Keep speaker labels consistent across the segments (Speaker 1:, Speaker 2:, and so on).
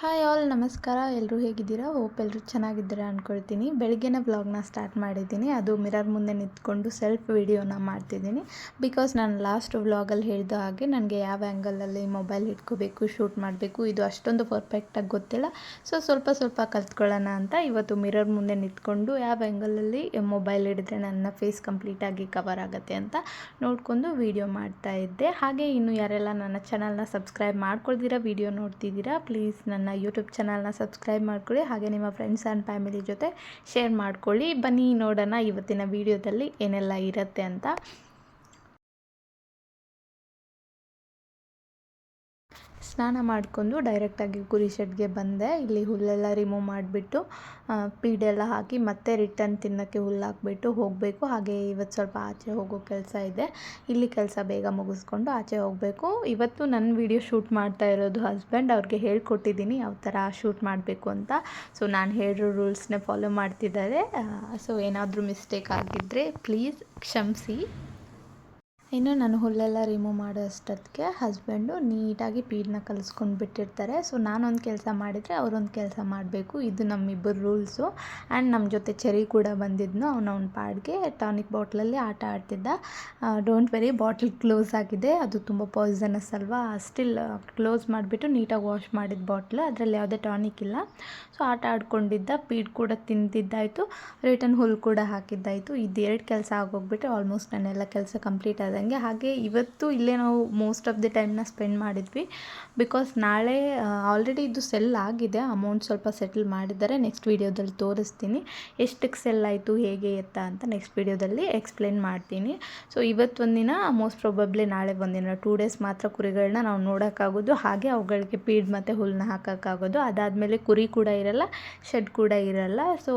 Speaker 1: Hi all ನಮಸ್ಕಾರ. ಎಲ್ಲರೂ ಹೇಗಿದ್ದೀರಾ? ಹೋಪ್ ಎಲ್ಲರೂ ಚೆನ್ನಾಗಿದ್ದೀರಾ ಅಂದ್ಕೊಳ್ತೀನಿ ಬೆಳಗ್ಗೆನ ವ್ಲಾಗ್ನ ಸ್ಟಾರ್ಟ್ ಮಾಡಿದ್ದೀನಿ. ಅದು ಮಿರರ್ ಮುಂದೆ ನಿಂತ್ಕೊಂಡು ಸೆಲ್ಫ್ ವಿಡಿಯೋನ ಮಾಡ್ತಿದ್ದೀನಿ. ಬಿಕಾಸ್ ನಾನು ಲಾಸ್ಟ್ ವ್ಲಾಗಲ್ಲಿ ಹೇಳಿದ ಹಾಗೆ ನನಗೆ ಯಾವ ಆ್ಯಂಗಲಲ್ಲಿ ಮೊಬೈಲ್ ಇಟ್ಕೋಬೇಕು ಶೂಟ್ ಮಾಡಬೇಕು, ಇದು ಅಷ್ಟೊಂದು ಪರ್ಫೆಕ್ಟಾಗಿ ಗೊತ್ತಿಲ್ಲ. ಸೊ ಸ್ವಲ್ಪ ಸ್ವಲ್ಪ ಕಲ್ತ್ಕೊಳ್ಳೋಣ ಅಂತ ಇವತ್ತು ಮಿರರ್ ಮುಂದೆ ನಿಂತ್ಕೊಂಡು ಯಾವ ಆ್ಯಂಗಲಲ್ಲಿ ಮೊಬೈಲ್ ಹಿಡಿದ್ರೆ ನನ್ನ ಫೇಸ್ ಕಂಪ್ಲೀಟಾಗಿ ಕವರ್ ಆಗುತ್ತೆ ಅಂತ ನೋಡಿಕೊಂಡು ವಿಡಿಯೋ ಮಾಡ್ತಾ ಇದ್ದೆ. ಹಾಗೆ ಇನ್ನು ಯಾರೆಲ್ಲ ನನ್ನ ಚಾನಲ್ನ ಸಬ್ಸ್ಕ್ರೈಬ್ ಮಾಡ್ಕೊಳ್ದಿರಾ ವಿಡಿಯೋ ನೋಡ್ತಿದ್ದೀರಾ ಪ್ಲೀಸ್ ನನ್ನ ನನ್ನ ಯೂಟ್ಯೂಬ್ ಚಾನಲ್ನ ಸಬ್ಸ್ಕ್ರೈಬ್ ಮಾಡ್ಕೊಳ್ಳಿ, ಹಾಗೆ ನಿಮ್ಮ ಫ್ರೆಂಡ್ಸ್ ಆ್ಯಂಡ್ ಫ್ಯಾಮಿಲಿ ಜೊತೆ ಶೇರ್ ಮಾಡ್ಕೊಳ್ಳಿ. ಬನ್ನಿ ನೋಡೋಣ ಇವತ್ತಿನ ವೀಡಿಯೋದಲ್ಲಿ ಏನೆಲ್ಲ ಇರುತ್ತೆ ಅಂತ. ಸ್ನಾನ ಮಾಡಿಕೊಂಡು ಡೈರೆಕ್ಟಾಗಿ ಕುರಿ ಶೆಡ್ಗೆ ಬಂದೆ. ಇಲ್ಲಿ ಹುಲ್ಲೆಲ್ಲ ರಿಮೂವ್ ಮಾಡಿಬಿಟ್ಟು ಪೀಡೆಲ್ಲ ಹಾಕಿ ಮತ್ತೆ ರಿಟರ್ನ್ ತಿನ್ನೋಕ್ಕೆ ಹುಲ್ಲು ಹಾಕಿಬಿಟ್ಟು ಹೋಗಬೇಕು. ಹಾಗೆ ಇವತ್ತು ಸ್ವಲ್ಪ ಆಚೆ ಹೋಗೋ ಕೆಲಸ ಇದೆ. ಇಲ್ಲಿ ಕೆಲಸ ಬೇಗ ಮುಗಿಸ್ಕೊಂಡು ಆಚೆ ಹೋಗಬೇಕು. ಇವತ್ತು ನನ್ನ ವೀಡಿಯೋ ಶೂಟ್ ಮಾಡ್ತಾ ಇರೋದು ಹಸ್ಬೆಂಡ್ ಅವ್ರಿಗೆ ಹೇಳ್ಕೊಟ್ಟಿದ್ದೀನಿ ಯಾವ ಥರ ಶೂಟ್ ಮಾಡಬೇಕು ಅಂತ. ಸೊ ನಾನು ಹೇಳಿರೋ ರೂಲ್ಸ್ನೇ ಫಾಲೋ ಮಾಡ್ತಿದ್ದಾರೆ. ಸೊ ಏನಾದರೂ ಮಿಸ್ಟೇಕ್ ಆಗಿದ್ದರೆ ಪ್ಲೀಸ್ ಕ್ಷಮಿಸಿ. ಇನ್ನು ನಾನು ಹುಲ್ಲೆಲ್ಲ ರಿಮೂವ್ ಮಾಡೋ ಅಷ್ಟೊತ್ತಿಗೆ ಹಸ್ಬೆಂಡು ನೀಟಾಗಿ ಪೀಡನ್ನ ಕಲಿಸ್ಕೊಂಡು ಬಿಟ್ಟಿರ್ತಾರೆ. ಸೊ ನಾನೊಂದು ಕೆಲಸ ಮಾಡಿದರೆ ಅವರೊಂದು ಕೆಲಸ ಮಾಡಬೇಕು. ಇದು ನಮ್ಮಿಬ್ಬರ ರೂಲ್ಸು ಆ್ಯಂಡ್ ನಮ್ಮ ಜೊತೆ ಚೆರಿ ಕೂಡ ಬಂದಿದ್ನು. ಅವ್ನ ಪಾಡ್ಗೆ ಟಾನಿಕ್ ಬಾಟ್ಲಲ್ಲಿ ಆಟ ಆಡ್ತಿದ್ದ. ಡೋಂಟ್ ವೆರಿ ಬಾಟ್ಲ್ ಕ್ಲೋಸ್ ಆಗಿದೆ. ಅದು ತುಂಬ ಪಾಯ್ಸನಸ್ ಅಲ್ವಾ? ಸ್ಟಿಲ್ ಕ್ಲೋಸ್ ಮಾಡಿಬಿಟ್ಟು ನೀಟಾಗಿ ವಾಶ್ ಮಾಡಿದ ಬಾಟ್ಲ್ ಅದರಲ್ಲಿ ಯಾವುದೇ ಟಾನಿಕ್ ಇಲ್ಲ. ಸೊ ಆಟ ಆಡ್ಕೊಂಡಿದ್ದ. ಪೀಡ್ ಕೂಡ ತಿಂದಿದ್ದಾಯಿತು. ರಿಟರ್ನ್ ಹುಲ್ಲು ಕೂಡ ಹಾಕಿದ್ದಾಯಿತು. ಇದು ಎರಡು ಕೆಲಸ ಆಗೋಗ್ಬಿಟ್ಟು ಆಲ್ಮೋಸ್ಟ್ ನನ್ನೆಲ್ಲ ಕೆಲಸ ಕಂಪ್ಲೀಟ್ ಆದ. ಮಾಡ್ದಂಗೆ ಹಾಗೆ ಇವತ್ತು ಇಲ್ಲೇ ನಾವು ಮೋಸ್ಟ್ ಆಫ್ ದಿ ಟೈಮ್ನ ಸ್ಪೆಂಡ್ ಮಾಡಿದ್ವಿ. ಬಿಕಾಸ್ ನಾಳೆ ಆಲ್ರೆಡಿ ಇದು ಸೆಲ್ ಆಗಿದೆ. ಅಮೌಂಟ್ ಸ್ವಲ್ಪ ಸೆಟಲ್ ಮಾಡಿದ್ದಾರೆ. ನೆಕ್ಸ್ಟ್ ವೀಡಿಯೋದಲ್ಲಿ ತೋರಿಸ್ತೀನಿ. ಎಷ್ಟಕ್ಕೆ ಸೆಲ್ ಆಯಿತು, ಹೇಗೆ ಎತ್ತ ಅಂತ ನೆಕ್ಸ್ಟ್ ವೀಡಿಯೋದಲ್ಲಿ ಎಕ್ಸ್ಪ್ಲೇನ್ ಮಾಡ್ತೀನಿ. ಸೊ ಇವತ್ತು ಒಂದಿನ ಮೋಸ್ಟ್ ಪ್ರಾಬಬ್ಲಿ ನಾಳೆ ಒಂದಿನ ಟೂ ಡೇಸ್ ಮಾತ್ರ ಕುರಿಗಳನ್ನ ನಾವು ನೋಡೋಕ್ಕಾಗೋದು. ಹಾಗೆ ಅವುಗಳಿಗೆ ಪೀಡ್ ಮತ್ತು ಹುಲ್ಲನ್ನ ಹಾಕೋಕ್ಕಾಗೋದು. ಅದಾದಮೇಲೆ ಕುರಿ ಕೂಡ ಇರಲ್ಲ ಶೆಡ್ ಕೂಡ ಇರಲ್ಲ. ಸೊ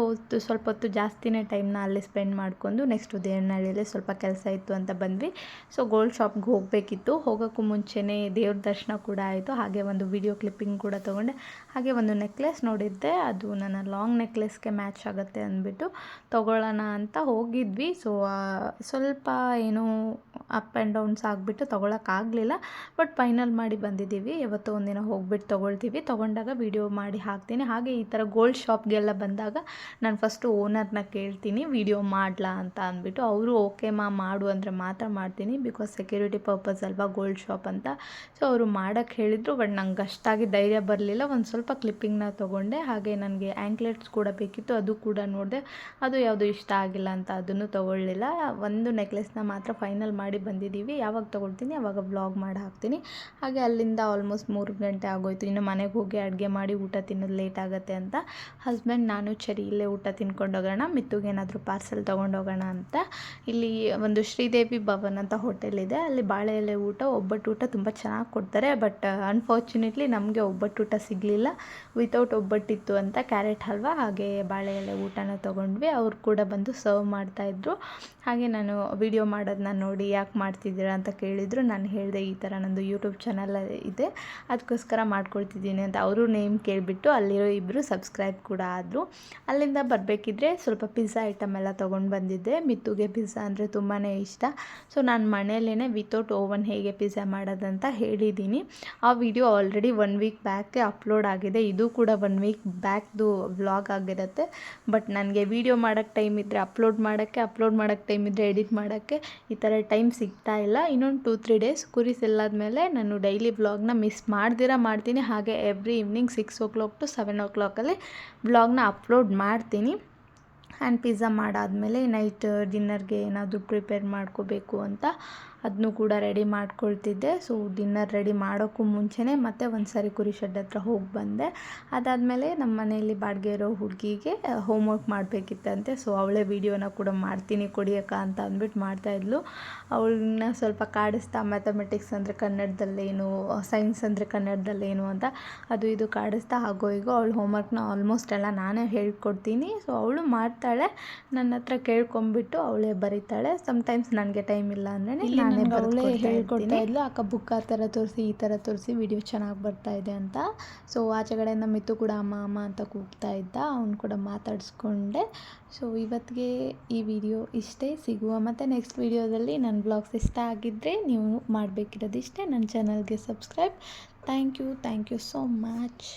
Speaker 1: ಸ್ವಲ್ಪ ಹೊತ್ತು ಜಾಸ್ತಿನೇ ಟೈಮ್ನ ಅಲ್ಲಿ ಸ್ಪೆಂಡ್ ಮಾಡಿಕೊಂಡು ನೆಕ್ಸ್ಟ್ ದೇವನಹಳ್ಳಿಯಲ್ಲಿ ಸ್ವಲ್ಪ ಕೆಲಸ ಇತ್ತು ಅಂತ ಬಂದ್ವಿ. ಸೊ ಗೋಲ್ಡ್ ಶಾಪ್ಗೆ ಹೋಗಬೇಕಿತ್ತು. ಹೋಗೋಕ್ಕೂ ಮುಂಚೆನೇ ದೇವ್ರ ದರ್ಶನ ಕೂಡ ಆಯಿತು. ಹಾಗೆ ಒಂದು ವಿಡಿಯೋ ಕ್ಲಿಪ್ಪಿಂಗ್ ಕೂಡ ತೊಗೊಂಡೆ. ಹಾಗೆ ಒಂದು ನೆಕ್ಲೆಸ್ ನೋಡಿದ್ದೆ. ಅದು ನನ್ನ ಲಾಂಗ್ ನೆಕ್ಲೆಸ್ಗೆ ಮ್ಯಾಚ್ ಆಗುತ್ತೆ ಅಂದ್ಬಿಟ್ಟು ತೊಗೊಳ್ಳೋಣ ಅಂತ ಹೋಗಿದ್ವಿ. ಸೊ ಸ್ವಲ್ಪ ಏನೋ ಅಪ್ ಆ್ಯಂಡ್ ಡೌನ್ಸ್ ಆಗಿಬಿಟ್ಟು ತೊಗೊಳಕ್ಕಾಗಲಿಲ್ಲ ಬಟ್ ಫೈನಲ್ ಮಾಡಿ ಬಂದಿದ್ದೀವಿ. ಯಾವತ್ತೋ ಒಂದಿನ ಹೋಗ್ಬಿಟ್ಟು ತೊಗೊಳ್ತೀವಿ. ತೊಗೊಂಡಾಗ ವಿಡಿಯೋ ಮಾಡಿ ಹಾಕ್ತೀನಿ. ಹಾಗೆ ಈ ಥರ ಗೋಲ್ಡ್ ಶಾಪ್ಗೆಲ್ಲ ಬಂದಾಗ ನಾನು ಫಸ್ಟು ಓನರ್ನ ಕೇಳ್ತೀನಿ. ವಿಡಿಯೋ ಮಾಡಲಾ ಅಂತ ಅಂದ್ಬಿಟ್ಟು ಅವರು ಓಕೆ ಮಾ ಮಾಡು ಅಂದರೆ ಮಾತ್ರ ಮಾಡ್ತೀನಿ. ಬಿಕಾಸ್ ಸೆಕ್ಯೂರಿಟಿ ಪರ್ಪಸ್ ಅಲ್ವಾ ಗೋಲ್ಡ್ ಶಾಪ್ ಅಂತ. ಸೊ ಅವರು ಮಾಡೋಕ್ಕೆ ಹೇಳಿದರು. ಬಟ್ ನಂಗೆ ಅಷ್ಟಾಗಿ ಧೈರ್ಯ ಬರಲಿಲ್ಲ. ಒಂದು ಸ್ವಲ್ಪ ಕ್ಲಿಪ್ಪಿಂಗ್ನ ತೊಗೊಂಡೆ. ಹಾಗೆ ನನಗೆ ಆ್ಯಂಕ್ಲೆಟ್ಸ್ ಕೂಡ ಬೇಕಿತ್ತು. ಅದು ಕೂಡ ನೋಡಿದೆ. ಅದು ಯಾವುದು ಇಷ್ಟ ಆಗಿಲ್ಲ ಅಂತ ಅದನ್ನು ತೊಗೊಳ್ಳಿಲ್ಲ. ಒಂದು ನೆಕ್ಲೆಸ್ನ ಮಾತ್ರ ಫೈನಲ್ ಮಾಡಿ ಬಂದಿದ್ದೀವಿ. ಯಾವಾಗ ತೊಗೊಳ್ತೀನಿ, ಅವಾಗ ಬ್ಲಾಗ್ ಮಾಡಿ ಹಾಕ್ತೀನಿ. ಹಾಗೆ ಅಲ್ಲಿಂದ ಆಲ್ಮೋಸ್ಟ್ ಮೂರು ಗಂಟೆ ಆಗೋಯ್ತು. ಇನ್ನು ಮನೆಗೆ ಹೋಗಿ ಅಡುಗೆ ಮಾಡಿ ಊಟ ತಿನ್ನೋದು ಲೇಟ್ ಆಗುತ್ತೆ ಅಂತ. ಹಸ್ಬೆಂಡ್ ನಾನು, ಚರಿ, ಇಲ್ಲೇ ಊಟ ತಿನ್ಕೊಂಡು ಹೋಗೋಣ, ಮಿತ್ತುಗೆ ಏನಾದರೂ ಪಾರ್ಸೆಲ್ ತೊಗೊಂಡೋಗೋಣ ಅಂತ. ಇಲ್ಲಿ ಒಂದು ಶ್ರೀದೇವಿ ಭವನ್ ಅಂತ ಹೋಟೆಲ್ ಇದೆ. ಅಲ್ಲಿ ಬಾಳೆ ಎಲೆ ಊಟ, ಒಬ್ಬಟ್ಟು ಊಟ ತುಂಬ ಚೆನ್ನಾಗಿ ಕೊಡ್ತಾರೆ. ಬಟ್ ಅನ್ಫಾರ್ಚುನೇಟ್ಲಿ ನಮಗೆ ಒಬ್ಬಟ್ಟು ಊಟ ಸಿಗಲಿಲ್ಲ. ವಿತೌಟ್ ಒಬ್ಬಟ್ಟಿತ್ತು ಅಂತ ಕ್ಯಾರೆಟ್ ಹಲ್ವಾ, ಹಾಗೆ ಬಾಳೆ ಎಲೆ ಊಟನ ತೊಗೊಂಡ್ವಿ. ಅವ್ರು ಕೂಡ ಬಂದು ಸರ್ವ್ ಮಾಡ್ತಾಯಿದ್ರು ಹಾಗೆ ನಾನು ವಿಡಿಯೋ ಮಾಡೋದನ್ನ ನೋಡಿ, ಯಾಕೆ ಮಾಡ್ತಿದ್ದೀರಾ ಅಂತ ಕೇಳಿದರು. ನಾನು ಹೇಳಿದೆ ಈ ಥರ ನಂದು ಯೂಟ್ಯೂಬ್ ಚಾನಲ್ ಇದೆ. ಅದಕ್ಕೋಸ್ಕರ ಮಾಡ್ಕೊಳ್ತಿದ್ದೀನಿ ಅಂತ ಅವರು ನೇಮ್ ಕೇಳಿಬಿಟ್ಟು ಅಲ್ಲಿರೋ ಇಬ್ಬರು ಸಬ್ಸ್ಕ್ರೈಬ್ ಕೂಡ ಆದರು. ಅಲ್ಲಿಂದ ಬರಬೇಕಿದ್ರೆ ಸ್ವಲ್ಪ ಪಿಜ್ಜಾ ಐಟಮ್ ಎಲ್ಲ ತೊಗೊಂಡು ಬಂದಿದ್ದೆ. ಮಿತ್ತುಗೆ ಪಿಜ್ಜಾ ಅಂದರೆ ತುಂಬಾ ಇಷ್ಟ. ಸೊ ನಾನು ಮನೆಯಲ್ಲೇ ವಿತೌಟ್ ಓವನ್ ಹೇಗೆ ಪಿಜ್ಜಾ ಮಾಡೋದಂತ ಹೇಳಿದ್ದೀನಿ. ಆ ವಿಡಿಯೋ ಆಲ್ರೆಡಿ ಒನ್ ವೀಕ್ ಬ್ಯಾಕೆ ಅಪ್ಲೋಡ್ ಆಗಿದೆ. ಇದು ಕೂಡ ಒನ್ ವೀಕ್ ಬ್ಯಾಕ್ದು ವ್ಲಾಗ್ ಆಗಿರುತ್ತೆ. ಬಟ್ ನನಗೆ ವೀಡಿಯೋ ಮಾಡೋಕ್ಕೆ ಟೈಮ್ ಇದ್ದರೆ ಅಪ್ಲೋಡ್ ಮಾಡೋಕ್ಕೆ ಅಪ್ಲೋಡ್ ಮಾಡೋಕ್ಕೆ ಟೈಮ್ ಇದ್ದರೆ ಎಡಿಟ್ ಮಾಡೋಕ್ಕೆ ಈ ಥರ ಟೈಮ್ ಸಿಗ್ತಾ ಇಲ್ಲ. ಇನ್ನೊಂದು ಟೂ ತ್ರೀ ಡೇಸ್ ಕುರಿ ಮೇಲೆ ನಾನು ಡೈಲಿ ವ್ಲಾಗ್ನ ಮಿಸ್ ಮಾಡ್ದಿರ ಮಾಡ್ತೀನಿ. ಹಾಗೆ every evening six o'clock to seven ಓ ಕ್ಲಾಕಲ್ಲಿ ವ್ಲಾಗ್ನ ಅಪ್ಲೋಡ್ ಮಾಡ್ತೀನಿ. ಆ್ಯಂಡ್ ಪಿಜ್ಜಾ ಮಾಡಾದಮೇಲೆ ನೈಟ್ ಡಿನ್ನರ್ಗೆ ಏನಾದರೂ ಪ್ರಿಪೇರ್ ಮಾಡ್ಕೋಬೇಕು ಅಂತ ಅದನ್ನು ಕೂಡ ರೆಡಿ ಮಾಡ್ಕೊಳ್ತಿದ್ದೆ. ಸೊ ಡಿನ್ನರ್ ರೆಡಿ ಮಾಡೋಕ್ಕೂ ಮುಂಚೆನೇ ಮತ್ತೆ ಒಂದು ಸಾರಿ ಕುರಿ ಶೆಡ್ ಹತ್ರ ಹೋಗಿ ಬಂದೆ. ಅದಾದಮೇಲೆ ನಮ್ಮ ಮನೆಯಲ್ಲಿ ಬಾಡಿಗೆ ಇರೋ ಹುಡುಗಿಗೆ ಹೋಮ್ವರ್ಕ್ ಮಾಡಬೇಕಿತ್ತಂತೆ. ಸೊ ಅವಳೇ ವೀಡಿಯೋನ ಕೂಡ ಮಾಡ್ತೀನಿ ಕೊಡಿಯಕ್ಕ ಅಂತ ಅಂದ್ಬಿಟ್ಟು ಮಾಡ್ತಾಯಿದ್ಲು ಅವಳನ್ನ ಸ್ವಲ್ಪ ಕಾಡಿಸ್ತಾ ಮ್ಯಾಥಮೆಟಿಕ್ಸ್ ಅಂದರೆ ಕನ್ನಡದಲ್ಲೇನು ಸೈನ್ಸ್ ಅಂದರೆ ಕನ್ನಡದಲ್ಲೇನು ಅಂತ ಅದು ಇದು ಕಾಡಿಸ್ತಾ ಹಾಗೋ ಈಗೋ ಅವಳು ಹೋಮ್ವರ್ಕ್ನ ಆಲ್ಮೋಸ್ಟ್ ಎಲ್ಲ ನಾನೇ ಹೇಳ್ಕೊಡ್ತೀನಿ. ಸೊ ಅವಳು ಮಾಡ್ತಾಳೆ. ನನ್ನ ಹತ್ರ ಕೇಳ್ಕೊಂಬಿಟ್ಟು ಅವಳೇ ಬರೀತಾಳೆ. ಸಮ್ಟೈಮ್ಸ್ ನನಗೆ ಟೈಮ್ ಇಲ್ಲ ಅಂದರೆ ನಾನೇ ಅವಳೇ ಹೇಳ್ಕೊಡ್ತಾ ಇದ್ಲು ಅಕ್ಕ ಬುಕ್ ಆ ಥರ ತೋರಿಸಿ ಈ ಥರ ತೋರಿಸಿ ವಿಡಿಯೋ ಚೆನ್ನಾಗಿ ಬರ್ತಾ ಇದೆ ಅಂತ. ಸೊ ಆಚೆಗಡೆಯಿಂದ ಮಿತ್ತು ಕೂಡ ಅಮ್ಮ ಅಮ್ಮ ಅಂತ ಕೂಗ್ತಾ ಇದ್ದ. ಅವ್ನು ಕೂಡ ಮಾತಾಡಿಸ್ಕೊಂಡೆ. ಸೊ ಇವತ್ತಿಗೆ ಈ ವಿಡಿಯೋ ಇಷ್ಟೇ. ಸಿಗುವ ಮತ್ತು ನೆಕ್ಸ್ಟ್ ವಿಡಿಯೋದಲ್ಲಿ ನನ್ನ ಬ್ಲಾಗ್ಸ್ ಇಷ್ಟ ಆಗಿದ್ದರೆ ನೀವು ಮಾಡಬೇಕಿರೋದು ಇಷ್ಟೇ. ನನ್ನ ಚಾನಲ್ಗೆ subscribe thank you thank you so much